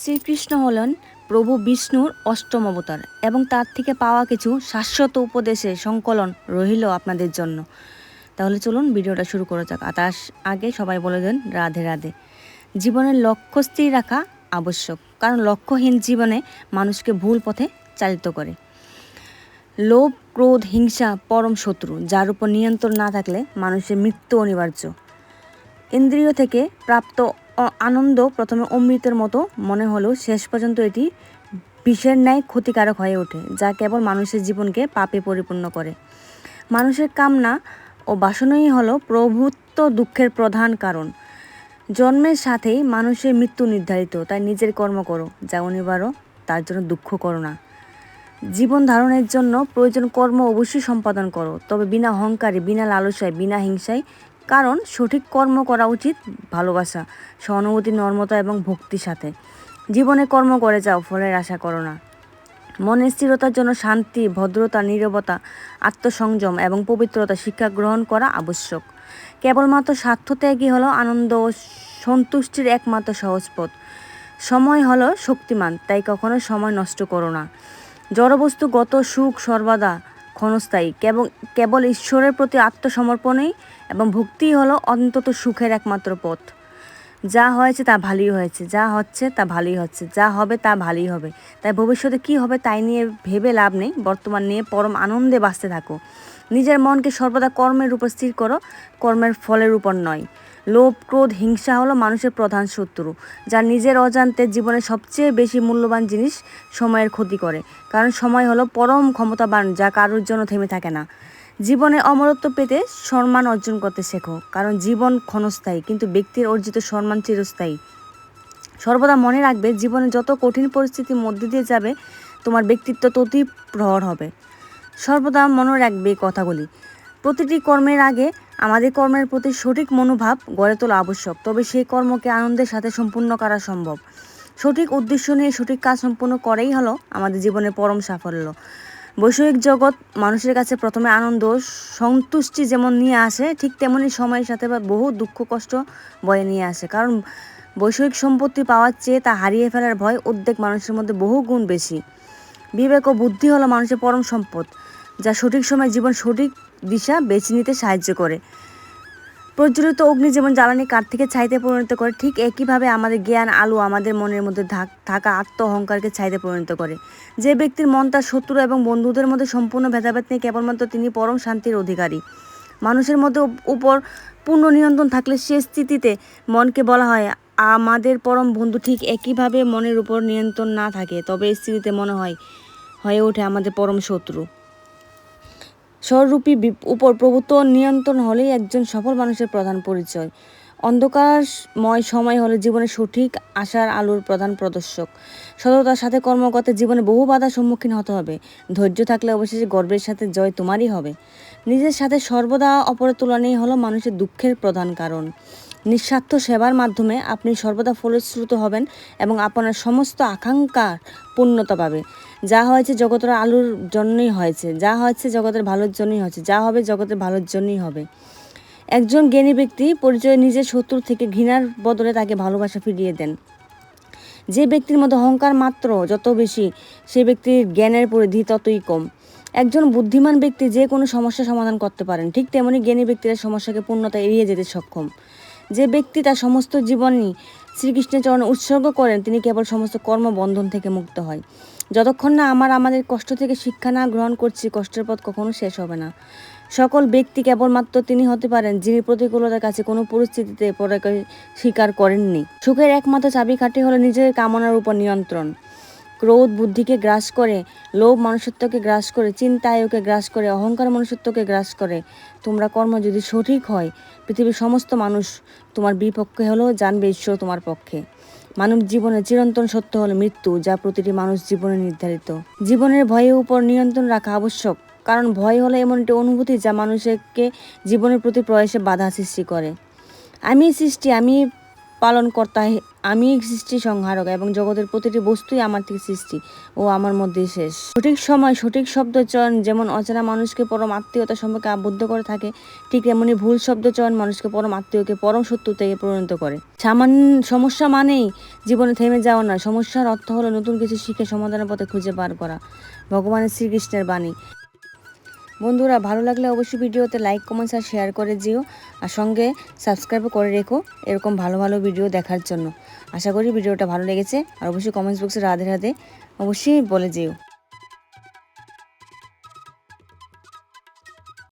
শ্রীকৃষ্ণ হলেন প্রভু বিষ্ণুর অষ্টম অবতার এবং তার থেকে পাওয়া কিছু শাশ্বত উপদেশে সংকলন রহিল আপনাদের জন্য। তাহলে চলুন ভিডিওটা শুরু করা যাক। আর আগে সবাই বলে দেন রাধে রাধে। জীবনের লক্ষ্য স্থির রাখা আবশ্যক, কারণ লক্ষ্যহীন জীবনে মানুষকে ভুল পথে চালিত করে। লোভ, ক্রোধ, হিংসা পরম শত্রু, যার উপর নিয়ন্ত্রণ না থাকলে মানুষের মৃত্যু অনিবার্য। ইন্দ্রিয় থেকে প্রাপ্ত আনন্দ প্রথমে অমৃতের মতো মনে হলেও শেষ পর্যন্ত এটি বিষের ন্যায় ক্ষতিকারক হয়ে ওঠে, যা কেবল মানুষের জীবনকে পাপে পরিপূর্ণ করে। মানুষের কামনা ও বাসনাই হলো প্রভুত্ব দুঃখের প্রধান কারণ। জন্মের সাথেই মানুষের মৃত্যু নির্ধারিত, তাই নিজের কর্ম করো, যা অনিবার্য, তার জন্য দুঃখ করো না। জীবন ধারণের জন্য প্রয়োজন কর্ম অবশ্যই সম্পাদন করো, তবে বিনা অহংকারে, বিনা লালসায়, বিনা হিংসায় কারণ সঠিক কর্ম করা উচিত ভালোবাসা, সহানুভূতি, নর্মতা এবং ভক্তির সাথে। জীবনে কর্ম করে যাও, ফলের আশা করো না। মনের স্থিরতার জন্য শান্তি, ভদ্রতা, নীরবতা, আত্মসংযম এবং পবিত্রতা শিক্ষা গ্রহণ করা আবশ্যক। কেবলমাত্র স্বার্থত্যাগই হলো আনন্দ ও সন্তুষ্টির একমাত্র সহজ পথ। সময় হলো শক্তিমান, তাই কখনো সময় নষ্ট করো না। জড়বস্তুগত সুখ সর্বদা ক্ষণস্থায়ী। কেবল কেবল ঈশ্বরের প্রতি আত্মসমর্পণই এবং ভক্তিই হলো অন্তত সুখের একমাত্র পথ। যা হয়েছে তা ভালোই হয়েছে, যা হচ্ছে তা ভালোই হচ্ছে, যা হবে তা ভালোই হবে। তাই ভবিষ্যতে কি হবে তাই নিয়ে ভেবে লাভ নেই, বর্তমান নিয়ে পরম আনন্দে বাঁচতে থাকো। নিজের মনকে সর্বদা কর্মের উপর স্থির করো, কর্মের ফলের উপর নয়। লোভ, ক্রোধ, হিংসা হলো মানুষের প্রধান শত্রু, যা নিজের অজান্তে জীবনের সবচেয়ে বেশি মূল্যবান জিনিস সময়ের ক্ষতি করে। কারণ সময় হলো পরম ক্ষমতাবান, যা কারোর জন্য থেমে থাকে না। জীবনে অমরত্ব পেতে সম্মান অর্জন করতে শেখো, কারণ জীবন ক্ষণস্থায়ী, কিন্তু ব্যক্তির অর্জিত সম্মান চিরস্থায়ী। সর্বদা মনে রাখবে, জীবনে যত কঠিন পরিস্থিতির মধ্যে দিয়ে যাবে, তোমার ব্যক্তিত্ব ততই প্রহর হবে। সর্বদা মনে রাখবে কথাগুলি। প্রতিটি কর্মের আগে আমাদের কর্মের প্রতি সঠিক মনোভাব গড়ে তোলা আবশ্যক, তবে সেই কর্মকে আনন্দের সাথে সম্পূর্ণ করা সম্ভব। সঠিক উদ্দেশ্য নিয়ে সঠিক কাজ সম্পূর্ণ করেই হলো আমাদের জীবনের পরম সাফল্য। বৈষয়িক জগৎ মানুষের কাছে প্রথমে আনন্দ, সন্তুষ্টি যেমন নিয়ে আসে, ঠিক তেমনি সময়ের সাথে বা বহু দুঃখ, কষ্ট বয়ে নিয়ে আসে। কারণ বৈষয়িক সম্পত্তি পাওয়ার চেয়ে তা হারিয়ে ফেলার ভয় উদ্বেগ মানুষের মধ্যে বহু গুণ বেশি। বিবেক ও বুদ্ধি হলো মানুষের পরম সম্পদ। যা সঠিক সময় জীবন সঠিক দিশা বেছে নিতে সাহায্য করে। প্রজ্বলিত অগ্নি যেমন জ্বালানি কাঠ থেকে ছাইতে পরিণত করে, ঠিক একইভাবে আমাদের জ্ঞান, আলো, আমাদের মনের মধ্যে থাক- আত্ম অহংকারকে ছাইতে পরিণত করে। যে ব্যক্তির মন তার শত্রু এবং বন্ধুদের মধ্যে সম্পূর্ণ ভেদাভেদ নেই, কেবলমাত্র তিনি পরম শান্তির অধিকারী। মানুষের মধ্যে উপর পূর্ণ নিয়ন্ত্রণ থাকলে সে স্থিতিতে মনকে বলা হয়, আমাদের পরম বন্ধু ঠিক একইভাবে মনের উপর নিয়ন্ত্রণ না থাকে, তবে স্থিতিতে মনে হয়, হয়ে ওঠে আমাদের পরম শত্রু। স্বরূপী উপর প্রভুত্ব নিয়ন্ত্রণ হলেই একজন সফল মানুষের প্রধান পরিচয়। অন্ধকারময় সময় হলে জীবনের সঠিক আশার আলোর প্রধান প্রদর্শক। সততার সাথে কর্মকর্তা জীবনে বহু বাধার সম্মুখীন হতে হবে। ধৈর্য থাকলে অবশেষে গর্বের সাথে জয় তোমারই হবে। নিজের সাথে সর্বদা অপরের তুলনায় হলো মানুষের দুঃখের প্রধান কারণ। নিঃস্বার্থ সেবার মাধ্যমে আপনি সর্বদা ফলশ্রুত হবেন এবং আপনার সমস্ত আকাঙ্ক্ষার পূর্ণতা পাবে যা হয়েছে জগতের আলোর জন্যই হয়েছে, যা হয়েছে জগতের ভালোর জন্যই হয়েছে, যা হবে জগতের ভালোর জন্যই হবে। একজন জ্ঞানী ব্যক্তি পরিচয় নিজের শত্রু থেকে ঘৃণার বদলে তাকে ভালোবাসা ফিরিয়ে দেন। যে ব্যক্তির মধ্যে অহংকার মাত্র যত বেশি, সে ব্যক্তির জ্ঞানের পরিধি ততই কম। একজন বুদ্ধিমান ব্যক্তি যে কোনো সমস্যা সমাধান করতে পারেন, ঠিক তেমনি জ্ঞানী ব্যক্তিরা সমস্যাকে পূর্ণতা এড়িয়ে যেতে সক্ষম। যে ব্যক্তি তার সমস্ত জীবনই শ্রীকৃষ্ণের চরণে উৎসর্গ করেন, তিনি কেবল সমস্ত কর্মবন্ধন থেকে মুক্ত হয়। যতক্ষণ না আমার আমাদের কষ্ট থেকে শিক্ষা না গ্রহণ করছি, কষ্টের পথ কখনো শেষ হবে না। সকল ব্যক্তি কেবলমাত্র তিনি হতে পারেন, যিনি প্রতিকূলতার কাছে কোনো পরিস্থিতিতে পরাজয় স্বীকার করেননি। সুখের একমাত্র চাবিকাঠি হলো নিজের কামনার উপর নিয়ন্ত্রণ। ক্রোধ বুদ্ধিকে গ্রাস করে, লোভ মনুষ্যত্বকে গ্রাস করে, চিন্তায়কে গ্রাস করে, অহংকার মনুষ্যত্বকে গ্রাস করে, তোমরা কর্ম যদি সঠিক হয়, পৃথিবীর সমস্ত মানুষ তোমার বিপক্ষে হলেও জানবে ঈশ্বর তোমার পক্ষে। মানব জীবনে চিরন্তন সত্য হলো মৃত্যু, যা প্রতিটি মানুষ জীবনে নির্ধারিত। জীবনের ভয়ের উপর নিয়ন্ত্রণ রাখা আবশ্যক, কারণ ভয় হলো এমন একটি অনুভূতি যা মানুষকে জীবনের প্রতি প্রয়াসে বাধা সৃষ্টি করে। আমি সৃষ্টি, আমি পালনকর্তা আমি সৃষ্টি সংহারক এবং জগতের প্রতিটি বস্তুই আমার থেকে সৃষ্টি ও আমার মধ্যে শেষ। সঠিক সময়, সঠিক শব্দ চয়ন যেমন অচেনা মানুষকে পরম আত্মীয়তা সম্পর্কে আবদ্ধ করে থাকে, ঠিক তেমনি ভুল শব্দ চয়ন মানুষকে পরম আত্মীয়কে পরম শত্রু থেকে পরিণত করে। সামান্য সমস্যা মানেই জীবনে থেমে যাওয়া না সমস্যার অর্থ হলো নতুন কিছু শিখে সমাধানের পথে খুঁজে বার করা। ভগবানের শ্রীকৃষ্ণের বাণী। বন্ধুরা, ভালো লাগলে অবশ্যই ভিডিওতে লাইক কমেন্টস আর শেয়ার করে দিও। আর সঙ্গে সাবস্ক্রাইবও করে রেখো এরকম ভালো ভালো ভিডিও দেখার জন্য। আশা করি ভিডিওটা ভালো লেগেছে। আর অবশ্যই কমেন্টস বক্সে রাধে রাধে অবশ্যই বলে যেও